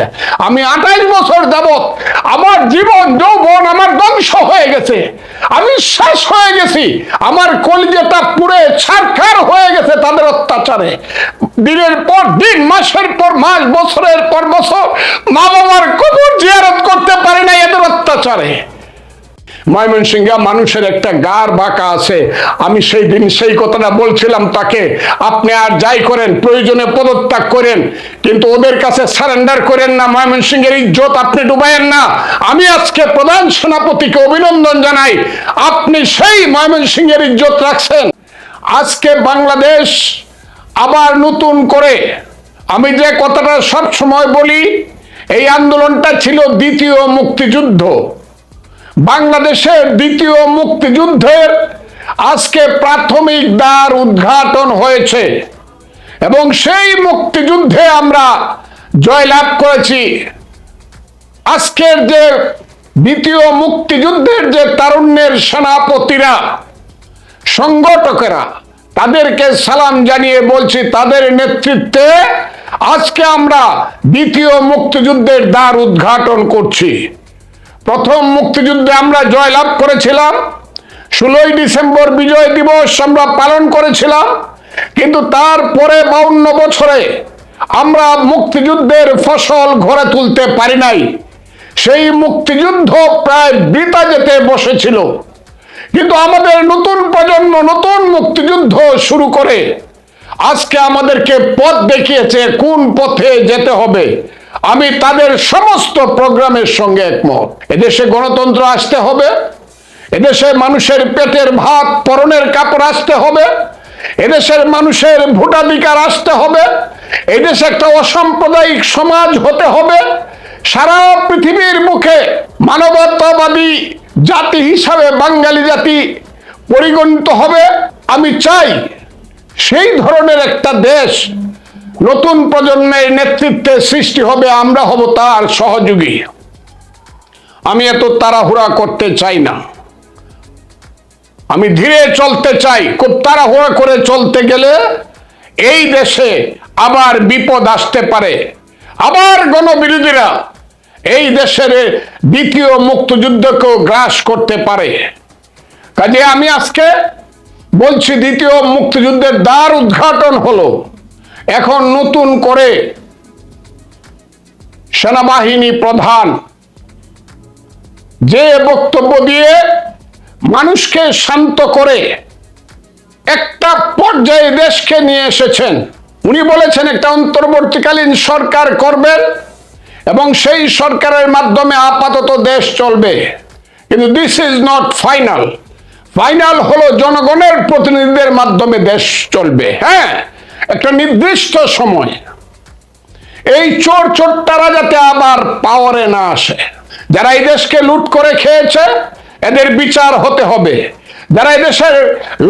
থেকে আমি আঠাইশ বছর যাবৎ আমার জীবন, যৌবন আমার ধ্বংস হয়ে গেছে। আমি শেষ হয়ে গেছি। আমার কলিজাটা পুড়ে ছারখার হয়ে গেছে তাদের অত্যাচারে। দিনের পর দিন, মাসের পর মাস, বছরের পর বছর মা বাবার কবর জিয়ারত করতে পারে না এদের অত্যাচারে। ময়মনসিংহে মানুষের একটা গার বাঁকা আছে। আমি সেই দিন সেই কথাটা বলছিলাম তাকে, আপনি আর যাই করেন, প্রয়োজনে পদত্যাগ করেন, কিন্তু ওদের কাছে সারেন্ডার করেন না, ময়মনসিংহের ইজ্জত আপনি ডুবাইয়েন না। আমি আজকে প্রধান সেনাপতিকে অভিনন্দন জানাই, আপনি সেই ময়মনসিংহের ইজ্জত রাখছেন। আজকে বাংলাদেশ আবার নতুন করে, আমি যে কথাটা সব সময় বলি, এই আন্দোলনটা ছিল দ্বিতীয় মুক্তিযুদ্ধ। বাংলাদেশের দ্বিতীয় মুক্তিযুদ্ধের আজকে প্রাথমিক দ্বার উদ্ঘাটন হয়েছে। এবং সেই মুক্তিযুদ্ধে আমরা জয়লাভ করেছি। আজকের যে দ্বিতীয় মুক্তিযুদ্ধের যে তারুণ্যের সেনাপতিরা, সংগঠকেরা, তাদেরকে সালাম জানিয়ে বলছি, তাদের নেতৃত্বে আজকে আমরা দ্বিতীয় মুক্তিযুদ্ধের দ্বার উদ্ঘাটন করছি। প্রথম মুক্তিযুদ্ধে আমরা জয়লাভ করেছিলাম। ষোলোই ডিসেম্বর বিজয় দিবস আমরা পালন করেছিলাম, কিন্তু তারপরে বাউন্ন বছরে আমরা মুক্তিযুদ্ধের ফসল ঘরে তুলতে পারি নাই। সেই মুক্তিযুদ্ধ প্রায় বৃতা যেতে বসেছিল। কিন্তু আমাদের নতুন প্রজন্ম নতুন মুক্তিযুদ্ধ শুরু করে, আজকে আমাদেরকে পথ দেখিয়েছে কোন পথে যেতে হবে। আমি তাদের সমস্ত প্রোগ্রামের সঙ্গে একমত। এদেশে গণতন্ত্র আসতে হবে, এদেশে মানুষের পেটের ভাত, পরনের কাপড় আসতে হবে, এদেশের মানুষের ভোটাধিকার আসতে হবে, এদেশে একটা অসাম্প্রদায়িক সমাজ হতে হবে, সারা পৃথিবীর মুখে মানবতাবাদী জাতি হিসাবে বাঙালি জাতি পরিগণিত হবে। আমি চাই সেই ধরনের একটা দেশ নতুন প্রজন্মের নেতৃত্বে সৃষ্টি হবে, আমরা হব তার সহযোগী। আমি এত তাড়াহুড়া করতে চাই না। আমি ধীরে চলতে চাই, খুব তাড়াহুড়া করে চলতে গেলে এই দেশে আবার বিপদ আসতে পারে। আবার গণবিরোধীরা এই দেশের দ্বিতীয় মুক্তিযুদ্ধকেও গ্রাস করতে পারে। কাজে আমি আজকে বলছি, দ্বিতীয় মুক্তিযুদ্ধের দ্বার উদ্ঘাটন হলো। এখন নতুন করে সেনাবাহিনী প্রধান যে বক্তব্য দিয়ে মানুষকে শান্ত করে একটা পর্যায়ে দেশকে নিয়ে এসেছেন। উনি বলেছেন, একটা অন্তর্বর্তীকালীন সরকার করবেন এবং সেই সরকারের মাধ্যমে আপাতত দেশ চলবে। কিন্তু this is not final final হলো জনগণের প্রতিনিধিদের মাধ্যমে দেশ চলবে। হ্যাঁ একটা নির্দিষ্ট সময় এই চোর চোরটারা যাতে আবার পাওয়ারে না আসে। যারা এই দেশকে লুট করে খেয়েছে, এদের বিচার হতে হবে। যারা এদেশের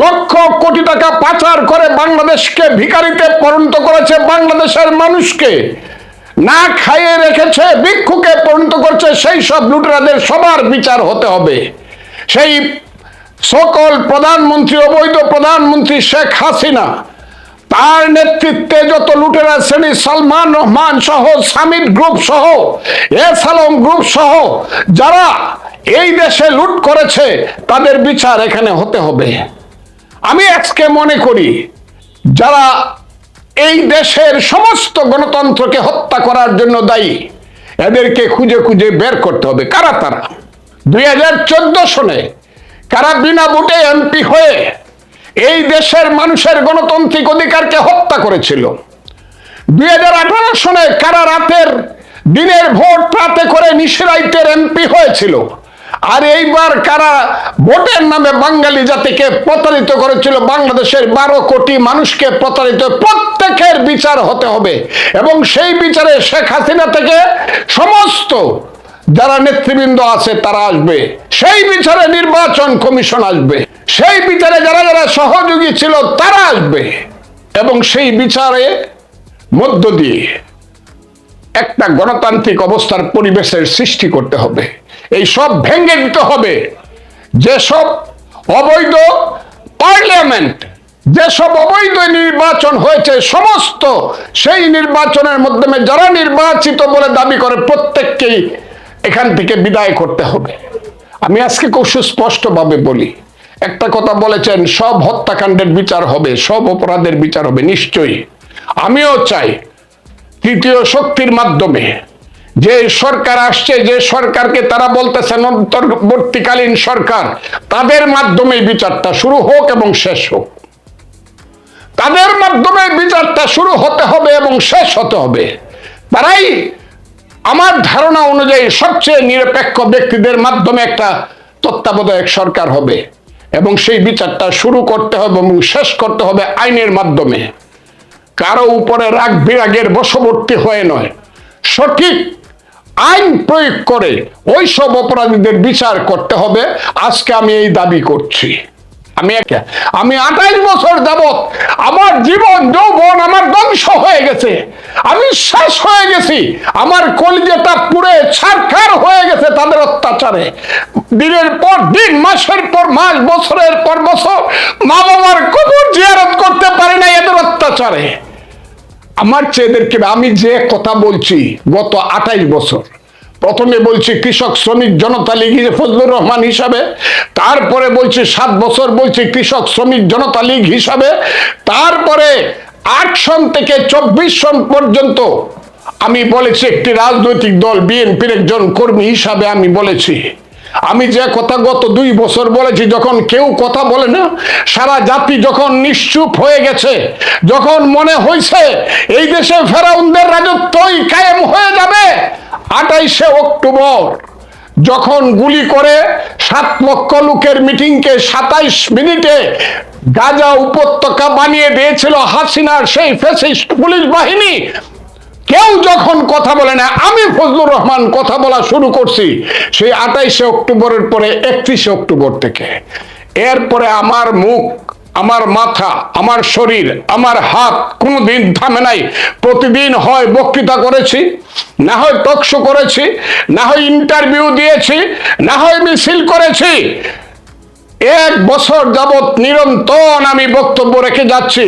লক্ষ কোটি টাকা পাচার করে বাংলাদেশকে ভিখারিতে পরিণত করেছে, বাংলাদেশের মানুষকে না খাইয়ে রেখেছে, ভিক্ষুকে পরিণত করছে, সেই সব লুটেরাদের সবার বিচার হতে হবে। সেই সকল প্রধানমন্ত্রী, অবৈধ প্রধানমন্ত্রী শেখ হাসিনা তার নেতৃত্বে যত লুটেরা শ্রেণি সালমান রহমান সহ সামিট গ্রুপ সহ, এস গ্রুপ সহ, যারা এই দেশে লুট করেছে, তাদের বিচার এখানে হতে হবে। আমি আজকে মনে করি, যারা এই দেশের সমস্ত গণতন্ত্রকে হত্যা করার জন্য দায়ী, এদেরকে খুঁজে খুঁজে বের করতে হবে। কারা তারা? দুই হাজার চোদ্দ সনে কারা বিনা ভোটে এমপি হয়ে এই দেশের মানুষের গণতান্ত্রিক অধিকারকে হত্যা করেছিল। দুই হাজার আঠারো সনে কারা রাতের দিনের ভোট রাতে করে নিশিরাইতের এমপি হয়েছিল, আর এইবার কারা ভোটের নামে বাঙালি জাতিকে প্রতারিত করেছিল, বাংলাদেশের বারো কোটি মানুষকে প্রতারিত, প্রত্যেকের বিচার হতে হবে। এবং সেই বিচারে শেখ হাসিনা থেকে সমস্ত যারা নেতৃবৃন্দ আছে তারা আসবে। সেই বিচারে নির্বাচন কমিশন আসবে। সেই বিচারে যারা যারা সহযোগী ছিল তারা আসবে। এবং সেই বিচারে মধ্য দিয়ে একটা গণতান্ত্রিক অবস্থার পরিবেশের সৃষ্টি করতে হবে। এই সব ভেঙে দিতে হবে। যেসব অবৈধ পার্লামেন্ট, যেসব অবৈধ নির্বাচন হয়েছে, সমস্ত সেই নির্বাচনের মাধ্যমে যারা নির্বাচিত বলে দাবি করে, প্রত্যেককেই এখান থেকে বিদায় করতে হবে। আমি আজকে খুব সুস্পষ্টভাবে বলি, একটা কথা বলেছেন, সব হত্যাকাণ্ডের বিচার হবে, সব অপরাধের বিচার হবে, নিশ্চয়ই। আমিও চাই তৃতীয় শক্তির মাধ্যমে যে সরকার আসছে, যে সরকারকে তারা বলতেছেন অন্তর্বর্তীকালীন সরকার, তাদের মাধ্যমে বিচারটা শুরু হোক এবং শেষ হোক। তাদের মাধ্যমে বিচারটা শুরু হতে হবে এবং শেষ হতে হবে। তারাই আমার ধারণা অনুযায়ী সবচেয়ে নিরপেক্ষ ব্যক্তিদের মাধ্যমে একটা তত্ত্বাবধায়ক সরকার হবে এবং সেই বিচারটা শুরু করতে হবে এবং শেষ করতে হবে আইনের মাধ্যমে। কারও উপরে রাগ বিরাগের বশবর্তী হয়ে নয়। সঠিক আইন প্রয়োগ করে ওই সব অপরাধীদের বিচার করতে হবে। আজকে আমি এই দাবি করছি। আমি আমি আঠাইশ বছর যাবৎ আমার জীবন, যৌবন আমার ধ্বংস হয়ে গেছে। আমি শেষ হয়ে গেছি। আমার কলিজাটা পুড়ে ছারখার হয়ে গেছে তাদের অত্যাচারে। দিনের পর দিন, মাসের পর মাস, বছরের পর বছর মা বাবার কবর জিয়ারত করতে পারি না এদের অত্যাচারে। আমার চেয়েদেরকে আমি যে কথা বলছি, গত আঠাইশ বছর প্রথমে বলছি কৃষক শ্রমিক জনতা লীগ ফজলুর রহমান হিসাবে, তারপরে বলছি সাত বছর বলছি কৃষক শ্রমিক জনতা লীগ হিসাবে, তারপরে আট সন থেকে চব্বিশ সন পর্যন্ত আমি বলেছি একটি রাজনৈতিক দল বিএনপির একজন কর্মী হিসাবে আমি বলেছি। আমি যে কথা গত দুই বছর বলেছি, যখন কেউ কথা বলে না, সারা জাতি যখন নিশ্চুপ হয়ে গেছে, যখন মনে হয়েছে, এই দেশে ফেরাউনদের রাজত্বই কায়েম হয়ে যাবে আটাইশে অক্টোবর যখন গুলি করে সাত লক্ষ লোকের মিটিংকে সাতাইশ মিনিটে গাজা উপত্যকা বানিয়ে দিয়েছিল হাসিনার সেই ফেসিস্ট পুলিশ বাহিনী। কেউ যখন কথা বলে না, আমি ফজলুর রহমান কথা বলা শুরু করছি সেই আঠাইশে অক্টোবরের পরে একত্রিশে অক্টোবর থেকে। এরপরে আমার মুখ আমার মাথা, আমার শরীর, আমার হাত কোনোদিন থামে নাই। প্রতিদিন হয় বক্তৃতা করেছি, না হয় টকশো করেছি, না হয় ইন্টারভিউ দিয়েছি, না হয় মিছিল করেছি। এক বছর যাবৎ নিরন্তর আমি বক্তব্য রেখে যাচ্ছি।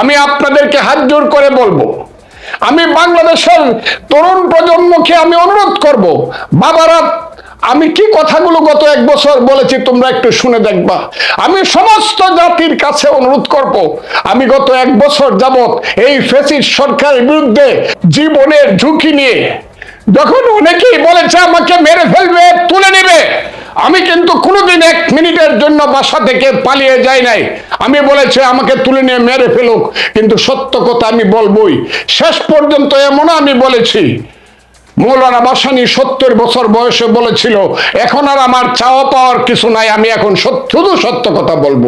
আমি আপনাদেরকে হাত জোর করে বলব, আমি বাংলাদেশের তরুণ প্রজন্মকে আমি অনুরোধ করব, বাবারা আমি কি কথাগুলো গত এক বছর বলেছি তোমরা একটু শুনে দেখবা। আমি সমস্ত জাতির কাছে অনুরোধ করব, আমি গত এক বছর যাবৎ এই ফেসিস সরকারের বিরুদ্ধে জীবনের ঝুঁকি নিয়ে, যখন অনেকেই বলেছে আমাকে মেরে ফেলবে, তুলে নেবে, আমি কিন্তু কোনোদিন এক মিনিটের জন্য বাসা থেকে পালিয়ে যাই নাই। আমি বলেছি, আমাকে তুলে নিয়ে মেরে ফেলুক, কিন্তু সত্য কথা আমি বলবই। শেষ পর্যন্ত এমন আমি বলেছি মৌলানা বাসানি সত্তর বছর বয়সে বলেছিল, এখন আর আমার চাওয়া পাওয়ার কিছু নাই, আমি এখন শুধু সত্য কথা বলব।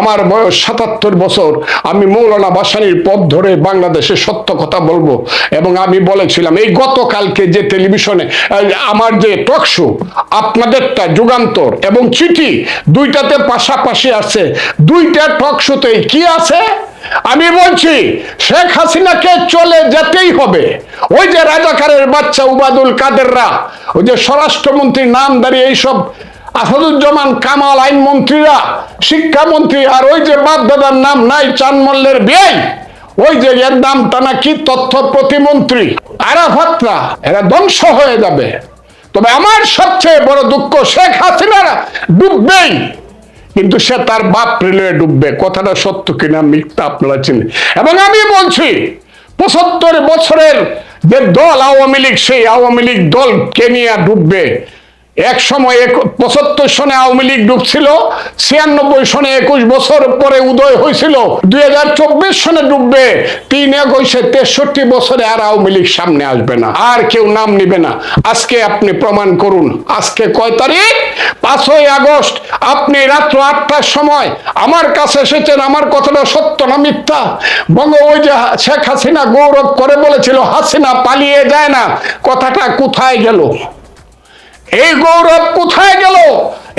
আমার বয়স সাতাত্তর বছর, আমি মৌলানা বাসানির পথ ধরে বাংলাদেশে সত্য কথা বলব। এবং আমি বলেছিলাম, এই গতকালকে যে টেলিভিশনে আমার যে টক শো, আপনাদেরটা যুগান্তর এবং চিঠি, দুইটাতে পাশাপাশি আছে। দুইটা টক শোতেই কি আছে? আমি বলছি, শেখ হাসিনাকে চলে যেতেই হবে। ওই যে রাজাকারের বাচ্চা উবাদুল কাদেররা, ওই যে স্বরাষ্ট্রমন্ত্রীর নাম দাঁড়িয়ে এইসব আসাদুজ্জামান কামাল আইনমন্ত্রীরা শিক্ষামন্ত্রী, আর ওই যে বাপ দাদার নাম নাই, চানমল্লের বিয়ে ওই যে এর নামটা নাকি তথ্য প্রতিমন্ত্রী। আরাফাতরা, এরা ধ্বংস হয়ে যাবে। তবে আমার সবচেয়ে বড় দুঃখ, শেখ হাসিনারা ডুববেই। কিন্তু সে তার বাপ রেলওয়ে ডুববে, কথাটা সত্য কিনা মিথ্যা আপনারা চিনেন। এবং আমি বলছি, পঁচাত্তর বছরের যে দল আওয়ামী লীগ, সেই আওয়ামী লীগ দলকে নিয়ে ডুববে। এক সময় পঁচাত্তর সনে আওয়ামী লীগ ডুবছিল, ছিয়ানব্বই সনে একুশ বছর পরে উদয় হয়েছিল। দুই হাজার চব্বিশ সনে ডুববে, তিন একুশে তেষট্টি বছরে আর আওয়ামী লীগ সামনে আসবে না, আর কেউ নাম নিবে না। আজকে আপনি প্রমাণ করুন, আজকে কয় তারিখ? পাঁচই আগস্ট, আপনি রাত্র আটটার সময় আমার কাছে এসেছেন, আমার কথাটা সত্য না মিথ্যা? বঙ্গ ওই যে শেখ হাসিনা গৌরব করে বলেছিল, হাসিনা পালিয়ে যায় না, কথাটা কোথায় গেল? এই গৌরব কোথায় গেল?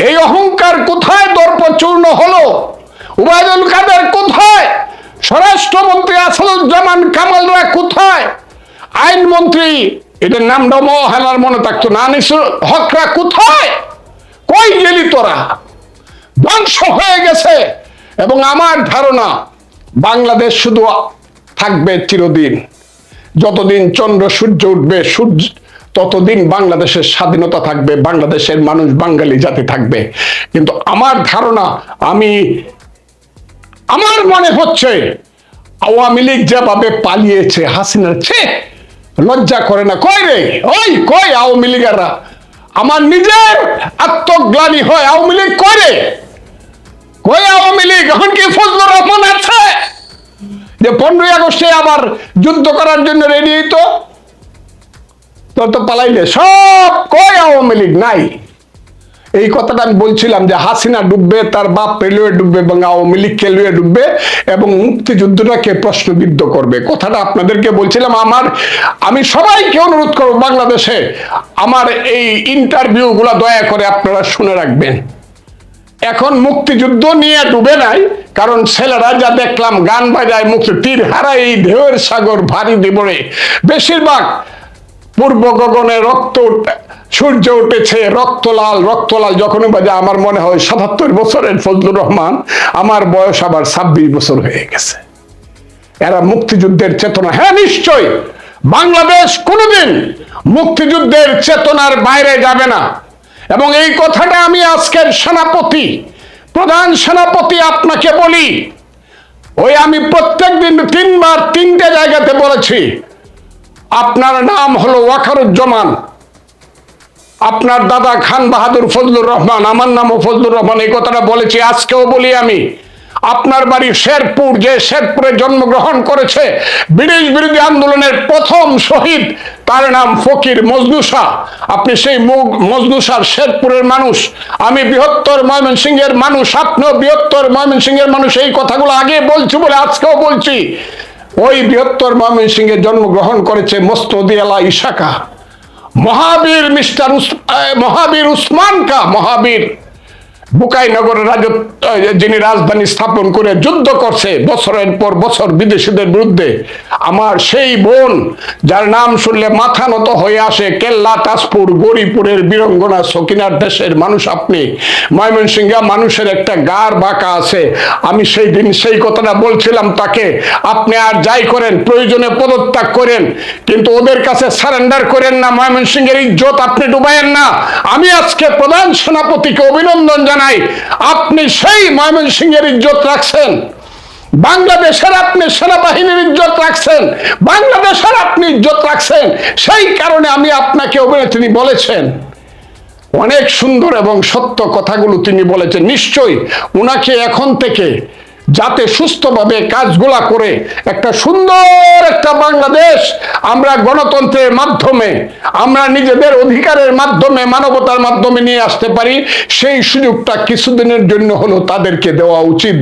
এই অহংকার কোথায় দর্পচূর্ণ হলো? উবায়দুল কাদের কোথায়? স্বরাষ্ট্রমন্ত্রী আসাদুজ্জামান কামালরা কোথায়? আইনমন্ত্রী এটার নামটা মহানার মনে থাকতো না আনিসুল হকরা কোথায়? কই গেলি তোরা? ধ্বংস হয়ে গেছে। এবং আমার ধারণা, বাংলাদেশ শুধু থাকবে চিরদিন। যতদিন চন্দ্র সূর্য উঠবে, সূর্য ততদিন বাংলাদেশের স্বাধীনতা থাকবে, বাংলাদেশের মানুষ বাঙালি জাতি থাকবে। কিন্তু আমার ধারণা, আমি, আমার মনে হচ্ছে, আওয়ামী লীগ যেভাবে পালিয়েছে, হাসিনার ছে লজ্জা করে না। কই রে? ওই, কই আওয়ামী লীগেরা? আমার নিজের আত্মগ্লানি হয় আওয়ামী লীগ করে। কই আওয়ামী লীগ? এখন কি ফজলুর রহমান আছে? যে পনেরোই আগস্টে আবার যুদ্ধ করার জন্য রেডি হইতো তো তো পালাইলে, সব কই আওয়ামী লীগ নাই। এই কথাটা আমি বলছিলাম যে হাসিনা ডুববে, তার বাপ রেলওয়ে ডুববে এবং আওয়ামী লীগ রেলওয়ে ডুববে এবং মুক্তিযুদ্ধটাকে প্রশ্নবিদ্ধ করবে? কথাটা আপনাদেরকে বলছিলাম, আমার, আমি সবাইকে অনুরোধ করব বাংলাদেশে, আমার এই ইন্টারভিউগুলো দয়া করে আপনারা শুনে রাখবেন। এখন মুক্তিযুদ্ধ নিয়ে ডুবে নাই, কারণ ছেলেরা যা দেখলাম, গান বাজায় মুক্তি তীর হারায়, এই ঢেউয়ের সাগর ভারী দিবরে বেশিরভাগ পূর্ব গগনে রক্ত সূর্য উঠেছে, রক্তলাল রক্তলাল যখনই বাজে, আমার মনে হয় সাতাত্তর বছরের ফজলুর রহমান, আমার বয়স আবার ছাব্বিশ বছর হয়ে গেছে। এরা মুক্তিযুদ্ধের চেতনা। হ্যাঁ নিশ্চয়, বাংলাদেশ কোনোদিন মুক্তিযুদ্ধের চেতনার বাইরে যাবে না। এবং এই কথাটা আমি আজকের সেনাপতি, প্রধান সেনাপতি আপনাকে বলি। ওই আমি প্রত্যেক দিন তিনবার তিনটে জায়গাতে বলেছি আপনার নাম হলো ওয়াকারুজ্জামান। আপনার দাদা খান বাহাদুর ফজলুর রহমান, আমার নামও ফজলুর রহমান, এই কথাটা বলেছি, আজকেও বলি আমি। আপনার বাড়ি শেরপুর, যে শেরপুরে জন্মগ্রহণ করেছে ব্রিটিশ বিরোধী আন্দোলনের প্রথম শহীদ, তার নাম ফকির মজনুসা আপনি সেই মজনুসার শেরপুরের মানুষ, আমি বৃহত্তর ময়মনসিংহের মানুষ, আপনিও বৃহত্তর ময়মনসিংহের মানুষ, এই কথাগুলো আগে বলছি বলে আজকেও বলছি। ওই বৃহত্তর ময়মনসিংহে জন্মগ্রহণ করেছে মস্তদিয়ালা ইশাকা। মহাবীর মিস্টার মহাবীর উসমান কা মহাবীর। বুকাইনগরের রাজত্ব যিনি রাজধানী স্থাপন করে যুদ্ধ করছে বছরের পর বছর বিদেশিদের বিরুদ্ধে, আমার সেই বোন, যার নাম শুনলে মাথা নত হয়ে আসে, কেল্লা, তাজপুর, গরিপুরের বীরঙ্গনা, সকিনার দেশের মানুষ আপনি, ময়মনসিংহা মানুষের একটা গার বাঁকা আছে, আমি সেই দিন সেই কথাটা বলছিলাম তাকে, আপনি আর যাই করেন, প্রয়োজনে পদত্যাগ করেন, কিন্তু ওদের কাছে সারেন্ডার করেন না, ময়মনসিংহের ইজ্জত আপনি ডুবাইয়েন না। আমি আজকে প্রধান সেনাপতিকে অভিনন্দন জানাই আপনি সেই ময়মনসিংহের ইজ্জত রাখছেন। বাংলাদেশের আপনি সেনাবাহিনীর ইজ্জত রাখছেন। বাংলাদেশের আপনি ইজ্জত রাখছেন। সেই কারণে আমি আপনাকে তিনি বলেছেন, অনেক সুন্দর এবং সত্য কথাগুলো তিনি বলেছেন। নিশ্চয়ই উনাকে এখন থেকে যাতে সুস্থভাবে কাজগুলা করে একটা সুন্দর একটা বাংলাদেশ আমরা গণতন্ত্রের মাধ্যমে, আমরা নিজেদের অধিকারের মাধ্যমে, মানবতার মাধ্যমে নিয়ে আসতে পারি, সেই সুযোগটা কিছুদিনের জন্য হলো তাদেরকে দেওয়া উচিত।